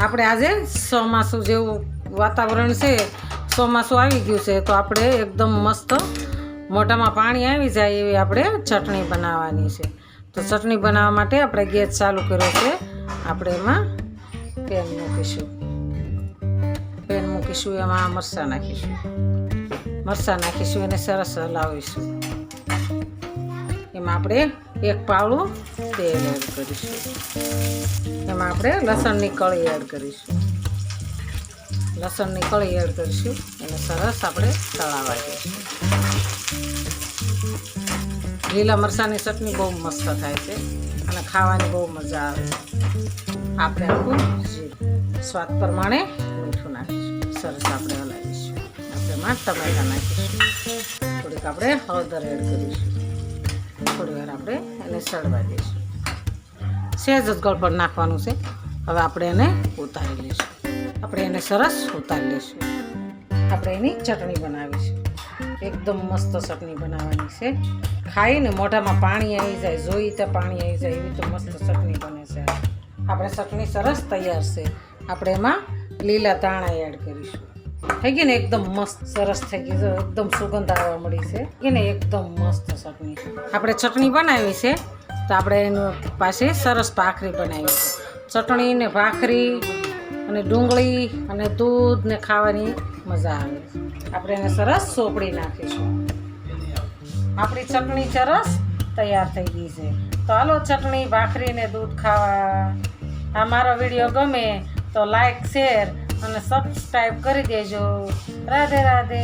આપણે આજે ચોમાસું જેવું વાતાવરણ છે, ચોમાસું આવી ગયું છે, તો આપણે એકદમ મસ્ત મોઢામાં પાણી આવી જાય એવી આપણે ચટણી બનાવવાની છે. તો ચટણી બનાવવા માટે આપણે ગેસ ચાલુ કર્યો છે. આપણે એમાં પેન મૂકીશું. પેન મૂકીશું, એમાં મરચાં નાખીશું. મરચાં નાખીશું એને સરસ હલાવીશું. એમાં આપણે એક પાવડું તેલ એડ કરીશું. એમાં આપણે લસણની કળી એડ કરીશું. લસણની કળી એડ કરીશું. એને સરસ આપણે તળાવા દઈશું લીલા મરચાંની ચટણી બહુ મસ્ત થાય છે અને ખાવાની બહુ મજા આવે આપણે આખું સ્વાદ પ્રમાણે મીઠું નાખીશું. સરસ આપણે હલાવીશું. આપણે એમાં ટમેટા નાખીશું. થોડીક આપણે હળદર એડ કરીશું. થોડી વાર આપણે એને સળવા દઈશું. સહેજ જ ગળપણ નાખવાનું છે. હવે આપણે એને ઉતારી લઈશું. આપણે એને સરસ ઉતારી લઈશું. આપણે એની ચટણી બનાવીશું. એકદમ મસ્ત ચટણી બનાવવાની છે. ખાઈને મોઢામાં પાણી આવી જાય, જોઈ તો પાણી આવી જાય, એવી તો મસ્ત ચટણી બને છે. આપણે ચટણી સરસ તૈયાર છે. આપણે એમાં લીલા દાણા એડ કરીશું. થઈ ગઈ ને એકદમ મસ્ત, સરસ થઈ ગઈ છે. એકદમ સુગંધ આવવા મળી છે. કે ને એકદમ મસ્ત ચટણી. આપણે ચટણી બનાવી છે, તો આપણે એનું પાસે સરસ ભાખરી બનાવી છે. ચટણી ને ભાખરી અને ડુંગળી અને દૂધ ને ખાવાની મજા આવે છે. આપણે એને સરસ સોપડી નાખીશું. આપણી ચટણી સરસ તૈયાર થઈ ગઈ છે. તો હાલો ચટણી, ભાખરી ને દૂધ ખાવા. આ મારો વીડિયો ગમે તો લાઈક શેર અને સબસ્ક્રાઈબ કરી દેજો. રાધે રાધે.